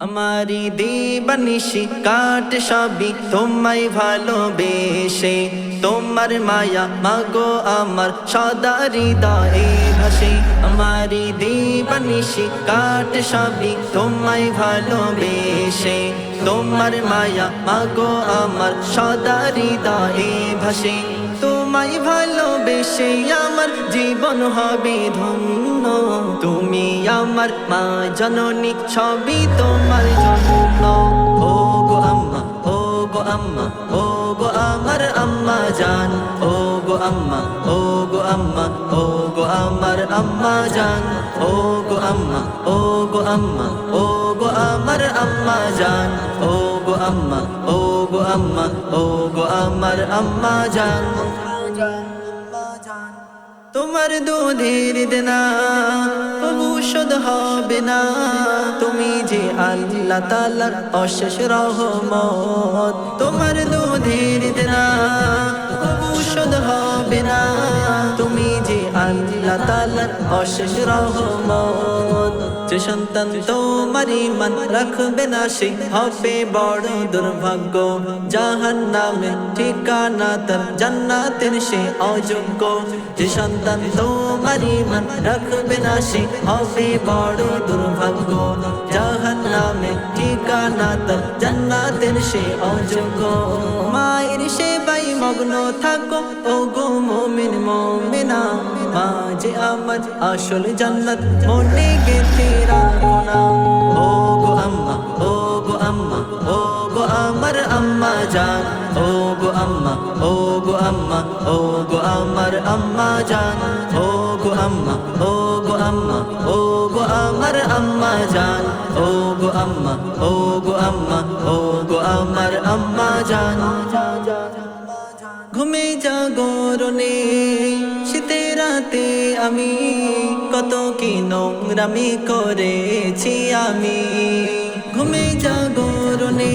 আমারি দিবানিশি কাট সবই তোমায় ভালোবেসে। তোমার মায়া মাগো আমার সদা হৃদয়ে ভাসে। আমারি দিবানিশি কাট সবই তোমায় ভালোবেসে। তোমার মায়া মাগো আমার সদা হৃদয়ে ভাসে। তোমায় ভালোবেসে আমার জীবন হবে ধন্য। তুমি আমার মা জননী, সবই তোমার জন্য। ও গো আম্মা ও গো আম্মা ও গো আমার আম্মা জান। ও গো আম্মা ও গো আম্মা ও গো আমার আম্মা জান। ও গো আম্মা ও গো আম্মা ও গো আমার আম্মা জান। ও গো আম্মা ও গো আম্মা ও গো আমার আম্মা জান। তোমার দুধের দেনা শোধ হবে না। তুমি যে আল্লাহ তালার অশেষ রহমত, তোমার দুধের দেনা শোধ হবে না। আল্লাহ তালার অশেষ রহমত। যে সন্তান তোমার ইমান রাখবে না সে হবে বড় দুর্ভাগ্য। জাহান নামে ঠিকানা তার জান্নাতের সে অযোগ্য। যে সন্তান তোমার ইমান রাখবে না, সে হবে বড় দুর্ভাগ্য। জাহান নামে ঠিকানা তার জান্নাতের সে অযোগ্য। মায়ের সেবাই মগ্ন থাকো ও গো মোমিন, মোমিনা। মা যে আমার আসল জান্নাত, মনে গেথে রাখো না। ও গো আম্মা ও গো আম্মা ও গো আমার আম্মা জান। ও গো আম্মা ও গো আম্মা ও গো আমার আম্মা জান। ও গো আম্মা ও গো আম্মা ও গো আমার আম্মা জান। ও গো আম্মা ও গো আম্মা ও গো আমার আম্মা জান। জাগরণে শীতে রাতে আমি কত কি নোংরামি করেছি আমি। ঘুমে জাগরণে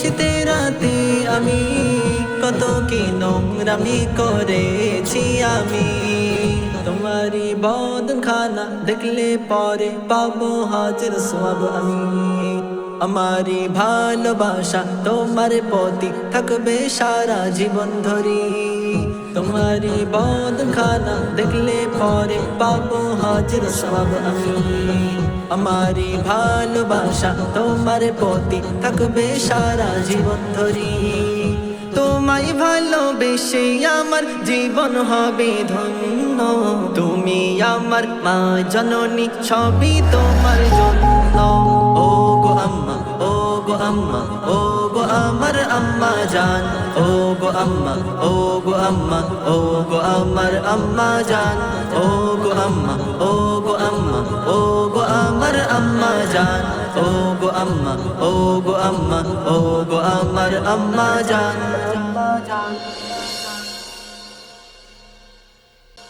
শীতে রাতে আমি কত কি নোংরামি করেছি আমি। তোমারি বদন খানা দেখলে পরে পাবো হাজির সব আমি। আমারি ভালোবাসা তোমার প্রতি থাকবে সারা জীবন ধরি। তোমারি বদন খানা দেখলে পরে পাবো হাজির সব আমি আমারি ভালোবাসা তোমার প্রতি থাকবে সারা জীবন ধরি তোমায় ভালোবেসে আমার জীবন হবে ধন্য তুমি আমার মা জননী সবই তোমার জন্য ও গো আম্মা ও গো আম্মা আম্মা জান ও গো আম্মা ও গো আম্মা ও গো আমার আম্মা জান ও গো আম্মা ও গো আম্মা ও গো আমার আম্মা জান ও গো আম্মা ও গো আম্মা ও গো আমার আম্মা জান।